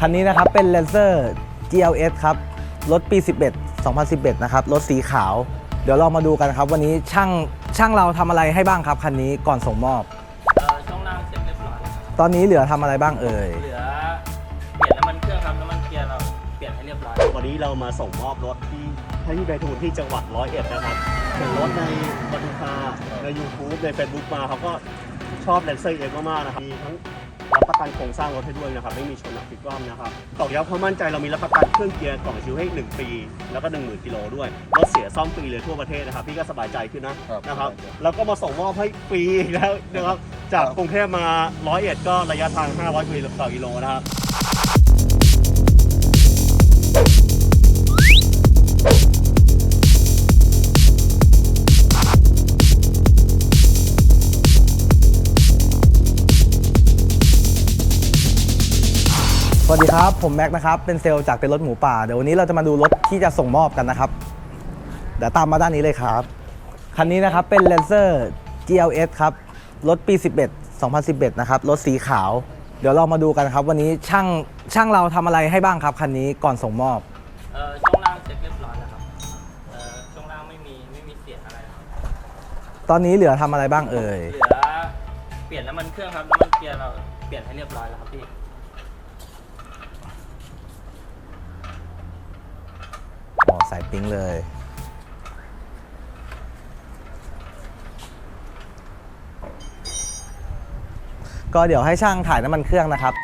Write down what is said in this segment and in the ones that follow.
คันนี้นะครับเป็น Lancer GLS ครับ รถปี 11 2011 นะครับ รถสีขาว เดี๋ยวเรามาดูกันครับ วันนี้ช่างช่างเราทำอะไรให้บ้างครับ คันนี้ก่อนส่งมอบ เอ่อช่วงล่างเสร็จเรียบร้อยแล้วครับตอนนี้เหลือทำอะไรบ้างเอ่ย เหลือเปลี่ยนน้ำมันเครื่องครับน้ำมันเกียร์เราเปลี่ยนให้เรียบร้อยวันนี้เรามาส่งมอบรถที่ให้พี่ไพฑูรย์ที่จังหวัดร้อยเอ็ดนะครับเห็นรถในบันทึกาใน YouTube ใน Facebook มาเขาก็ชอบแลนเซอร์เองมากๆนะครับมีทั้ง รับประกันโครงสร้างรถให้ด้วยนะครับ ไม่มีชนหนักพลิกคว่ำนะครับตอกย้ำความมั่นใจเรามีรับประกันเครื่องเกียร์กล่องชิวให้1ปี แล้วก็1 0,000กิโลด้วยรถเสียซ่อมฟรีเลยทั่วประเทศนะครับ พี่ก็สบายใจขึ้นนะครับนะครับแล้วก็มาส่งมอบให้ฟรีอีกแล้วนะครับจากกรุงเทพมาร้อยเอ็ดก็ระยะทาง 500กิโลต่อกิโลนะครับ สวัสดีครับ ผมแม็กนะครับ เป็นเซลล์จากเต็นท์รถหมูป่า เดี๋ยววันนี้เราจะมาดูรถที่จะส่งมอบกันนะครับ เดี๋ยวตามมาด้านนี้เลยครับ คันนี้นะครับเป็น Lancer GLS ครับ รถปี 11 2011 นะครับ รถสีขาว เดี๋ยวเรามาดูกันครับ วันนี้ช่างช่างเราทำอะไรให้บ้างครับ คันนี้ก่อนส่งมอบ เอ่อช่วงล่างเสร็จเรียบร้อยแล้วครับเอ่อช่วงล่างไม่มีไม่มีเสียอะไรครับตอนนี้เหลือทำอะไรบ้างเอ่ย เหลือเปลี่ยนน้ำมันเครื่องครับน้ำมันเกียร์เราเปลี่ยนให้เรียบร้อยแล้วครับพี่ สายปิ้งเลย ก็เดี๋ยวให้ช่างถ่ายน้ำมันเครื่องนะครับ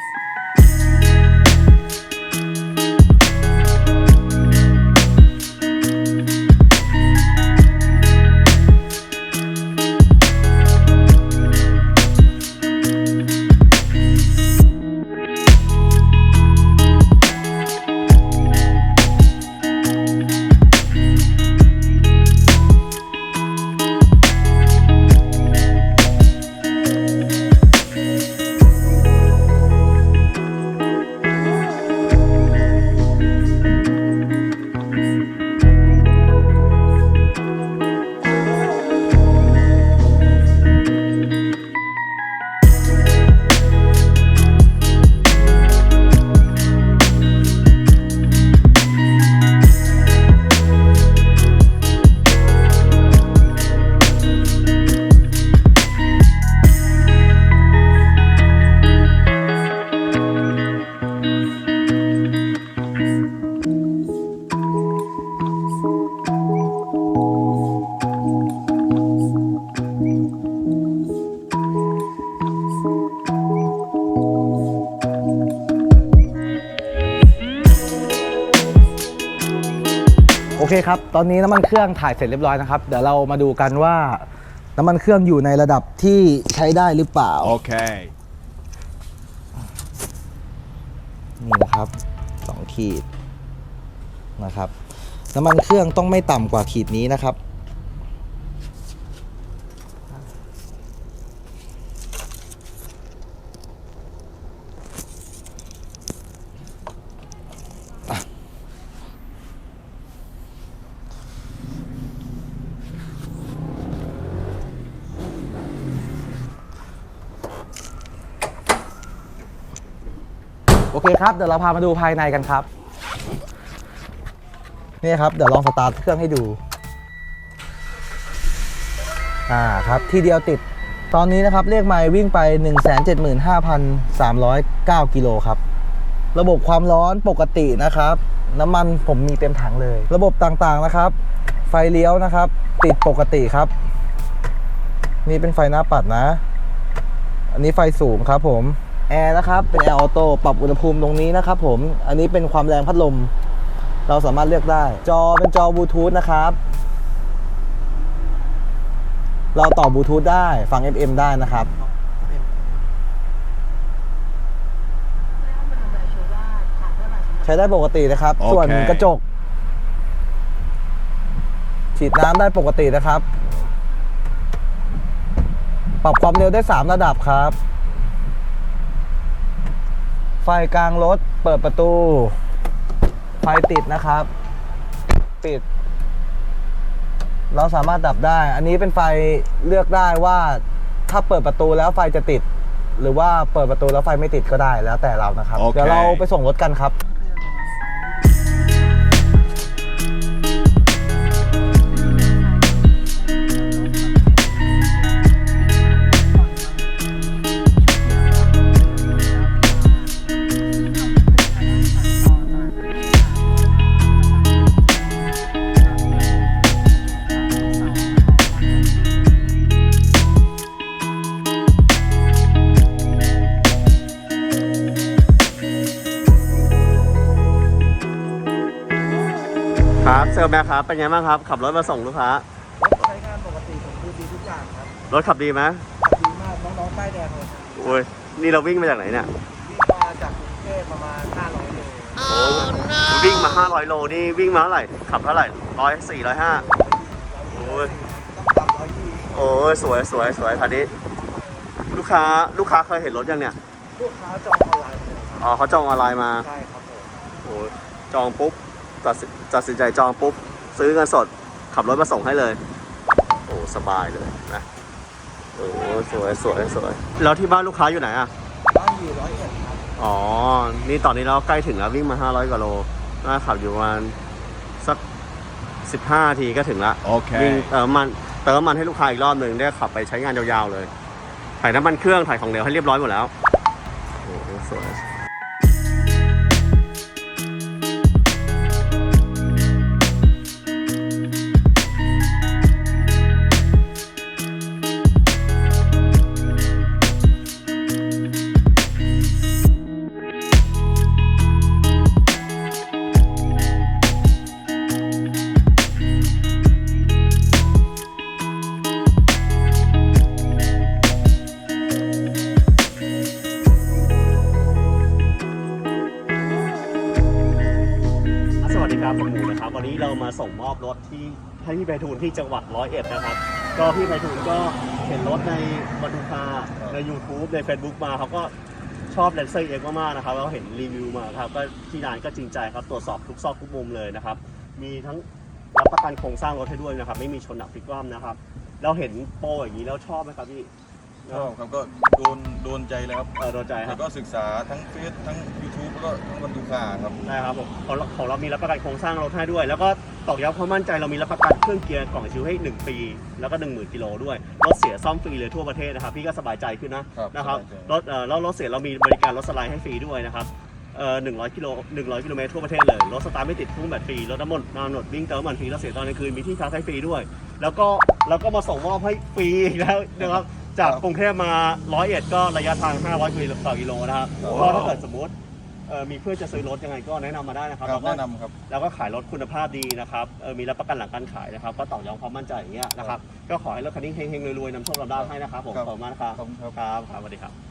คครับ ตอนนี้น้ำมันเครื่องถ่ายเสร็จเรียบร้อยนะครับ เดี๋ยวเรามาดูกันว่า น้ำมันเครื่องอยู่ในระดับที่ใช้ได้หรือเปล่า Okay. นี่นะครับสองขีดนะครับ น้ำมันเครื่องต้องไม่ต่ำกว่าขีดนี้นะครับ เคครับ เดี๋ยวเราพามาดูภายในกันครับ นี่ครับ เดี๋ยวลองสตาร์ทเครื่องให้ดู อ่าครับ ที่เดียวติด ตอนนี้นะครับเลขไมล์วิ่งไป 175,309 กิโลครับ ระบบความร้อนปกตินะครับ น้ำมันผมมีเต็มถังเลย ระบบต่างๆนะครับ ไฟเลี้ยวนะครับ ติดปกติครับ นี่เป็นไฟหน้าปัดนะ อันนี้ไฟสูงครับผม แอร์นะครับ เป็นแอร์ออโต้ปรับอุณหภูมิตรงนี้นะครับผม อันนี้เป็นความแรงพัดลม เราสามารถเลือกได้ จอเป็นจอบลูทูธนะครับ เราต่อบลูทูธได้ ฟัง FM ได้นะครับ ใช้ได้ปกตินะครับ โอเค ส่วนกระจก ฉีดน้ำได้ปกตินะครับ ปรับความเร็วได้ 3 ระดับครับ ไฟกลางรถเปิดประตู ไฟติดนะครับ ปิด เราสามารถดับได้ อันนี้เป็นไฟเลือกได้ว่าถ้าเปิดประตูแล้วไฟจะติด หรือว่าเปิดประตูแล้วไฟไม่ติดก็ได้แล้วแต่เรานะครับโอเคเดี๋ยวเราไปส่งรถกันครับ เซลลแม็กครับ เป็นไงบ้างครับ ขับรถมาส่งลูกค้า รถใช้งานปกติสมบูรณ์ดีทุกอย่างครับรถขับดีไหมดีมากน้องๆป้ายแดงเลยโอ้ย นี่เราวิ่งมาจากไหนเนี่ย วิ่งมาจากกรุงเทพประมาณ 500โลโอ้วิ่งมา 500 โล นี่วิ่งมาเท่าไหร่ ขับเท่าไหร่ร้อยสี่ร้อยห้าโอ้ย ต้องตามร้อยยี่โอ้ย สวยสวยสวยคันนี้ ลูกค้า ลูกค้าเคยเห็นรถยังเนี่ย ลูกค้าจองออนไลน์เลยครับอ๋อเขาจองออนไลน์มา ใช่ครับผมโอ้ยจองปุ๊บ ตัดสินตัดสินใจจองปุ๊บ ซื้อเงินสดขับรถมาส่งให้เลย โอ้สบายเลยนะโอ้สวยสวยสวยแล้วที่บ้านลูกค้าอยู่ไหนอะบ้านอยู่ร้อยเอ็ดครับอ๋อ นี่ตอนนี้เราใกล้ถึงแล้ววิ่งมา 500กว่าโลน่าขับอยู่ประมาณสัก 15 ทีก็ถึงละโอเควิ่งเติมน้ำมันเติมน้ำมันให้ลูกค้าอีกรอบหนึ่งได้ขับไปใช้งานยาวๆเลยถ่ายน้ำมันเครื่องถ่ายของเหลวให้เรียบร้อยหมดแล้วโอ้โหสวย วันนี้เรามาส่งมอบรถที่ให้พี่ไพฑูรย์ที่จังหวัดร้อยเอ็ดนะครับ ก็พี่ไพฑูรย์ก็เห็นรถในบรรทุกาใน YouTube ใน Facebook มาเขาก็ชอบแลนเซอร์เอ็กมากๆนะครับแล้วเห็นรีวิวมาครับก็ที่ร้านก็จริงใจครับตรวจสอบทุกซอกทุกมุมเลยนะครับ มีทั้งรับประกันโครงสร้างรถให้ด้วยนะครับ ไม่มีชนหนักพลิกคว่ำนะครับ เราเห็นโปรอย่างนี้แล้วชอบไหมครับพี่ ชอบครับก็โดนโดนใจเลยครับเออโดนใจคแล้รับวก็ศึกษาทั้งเฟซทั้ง YouTube แล้วก็ทั้งบรรทุกาครับ ได้ครับผมของเราของเรามีรับประกันโครงสร้างรถให้ด้วย แล้วก็ตอกย้ำความมั่นใจเรามีรับประกันเครื่องเกียร์กล่องชิวให้ 1 ปี แล้วก็1 0,000กิโลด้วยรถเสียซ่อมฟรีเลยทั่วประเทศนะครับพี่ก็สบายใจขึ้นนะครับนะครับสบายใจ รถเอ่อแล้วรถเสียเรามีบริการรถสไลด์ให้ฟรีด้วยนะครับเอ่อ100กิโล100กิโลเมตรทั่วประเทศเลยรถสตาร์ทไม่ติดพุ่งแบบฟรีรถน้ำมันน้ำหนดวิ่งเติมน้ำมันฟรีรถเสียตอนกลางคืนมีที่พักให้ฟรีด้วย แล้วก็แล้วก็มาส่งมอบให้ฟรีอีกแล้วนะครับ จากกรุงเทพมาร้อยเอ็ดก็ระยะทาง 500กิโลต่อกิโลนะครับก็ถ้าเกิดสมมติเอ่อมีเพื่อนจะซื้อรถยังไงก็แนะนำมาได้นะครับครัแล้บวก็แนะนำครับ แล้วก็ขายรถคุณภาพดีนะครับเออมีรับประกันหลังการขายนะครับ ก็ต่อยอดความมั่นใจอย่างเงี้ยนะครับ ก็ขอให้รถคันนี้เฮงๆรวยๆนำโชคลาภได้ให้นะครับผมครับขอบคุณมากนะครับขอบคุณครับครับครับสวัสดีครับ